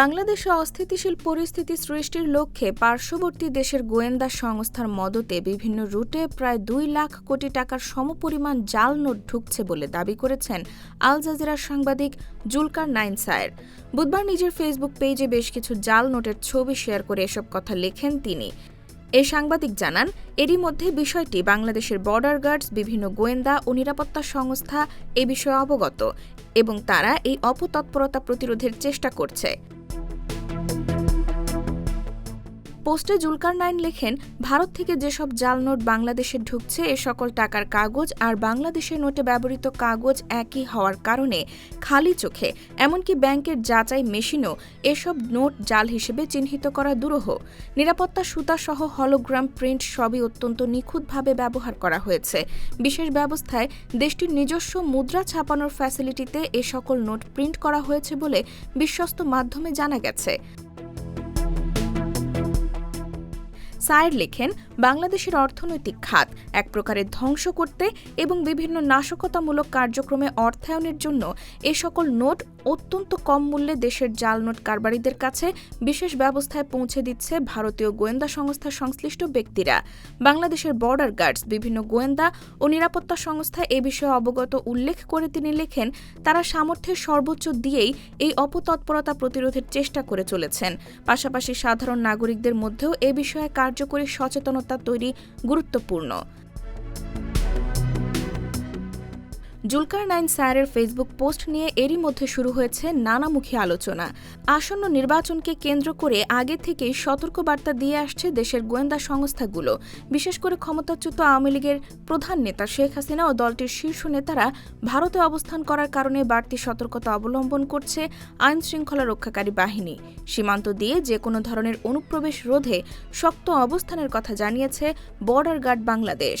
বাংলাদেশে অস্থিতিশীল পরিস্থিতি সৃষ্টির লক্ষ্যে পার্শ্ববর্তী দেশের গোয়েন্দা সংস্থার মদতে বিভিন্ন রুটে প্রায় দুই লাখ কোটি টাকার সমপরিমাণ জাল নোট ঢুকছে বলে দাবি করেছেন আল জাজিরার সাংবাদিক জুলকার নাইন সায়ের। বুধবার নিজের ফেসবুক পেজে বেশ কিছু জাল নোটের ছবি শেয়ার করে এসব কথা লেখেন তিনি। এ সাংবাদিক জানান, এরই মধ্যে বিষয়টি বাংলাদেশের বর্ডার গার্ডস, বিভিন্ন গোয়েন্দা ও নিরাপত্তা সংস্থা এ বিষয়ে অবগত এবং তারা এই অপতৎপরতা প্রতিরোধের চেষ্টা করছে। পোস্টে জুলকার নাইন লেখেন, ভারত থেকে যেসব জাল নোট বাংলাদেশে ঢুকছে, এ সকল টাকার কাগজ আর বাংলাদেশের নোটে ব্যবহৃত কাগজ একই হওয়ার কারণে খালি চোখে, এমনকি ব্যাংকের যাচাই মেশিনও এসব নোট জাল হিসেবে চিহ্নিত করা দুরূহ। নিরাপত্তা সুতা সহ হলোগ্রাম প্রিন্ট সবই অত্যন্ত নিখুঁতভাবে ব্যবহার করা হয়েছে। বিশেষ ব্যবস্থায় দেশটির নিজস্ব মুদ্রা ছাপানোর ফ্যাসিলিটিতে এ সকল নোট প্রিন্ট করা হয়েছে বলে বিশ্বস্ত মাধ্যমে জানা গেছে। সায়ের লেখেন, বাংলাদেশের অর্থনৈতিক খাত এক প্রকারের ধ্বংস করতে এবং বিভিন্ন নাশকতামূলক কার্যক্রমে অর্থায়নের জন্য এ সকল নোট অত্যন্ত কম মূল্যে দেশের জাল নোট কারবারিদের কাছে বিশেষ ব্যবস্থায় পৌঁছে দিচ্ছে ভারতীয় গোয়েন্দা সংস্থার সংশ্লিষ্ট ব্যক্তিরা। বাংলাদেশের বর্ডার গার্ডস বিভিন্ন গোয়েন্দা ও নিরাপত্তা সংস্থা এ বিষয়ে অবগত উল্লেখ করে তিনি লেখেন, তারা সামর্থ্যের সর্বোচ্চ দিয়েই এই অপতৎপরতা প্রতিরোধের চেষ্টা করে চলেছেন। পাশাপাশি সাধারণ নাগরিকদের মধ্যেও এ বিষয়ে কার্যকরী সচেতনতা তৈরি গুরুত্বপূর্ণ। জুলকার নাইন স্যারের ফেসবুক পোস্ট নিয়ে এরই মধ্যে শুরু হয়েছে নানামুখী আলোচনা। আসন্ন নির্বাচনকে কেন্দ্র করে আগে থেকেই সতর্কবার্তা দিয়ে আসছে দেশের গোয়েন্দা সংস্থাগুলো। বিশেষ করে ক্ষমতাচ্যুত আওয়ামী লীগের প্রধান নেতা শেখ হাসিনা ও দলটির শীর্ষ নেতারা ভারতে অবস্থান করার কারণে বাড়তি সতর্কতা অবলম্বন করছে আইন শৃঙ্খলা রক্ষাকারী বাহিনী। সীমান্ত দিয়ে যে কোনো ধরনের অনুপ্রবেশ রোধে শক্ত অবস্থানের কথা জানিয়েছে border guard Bangladesh.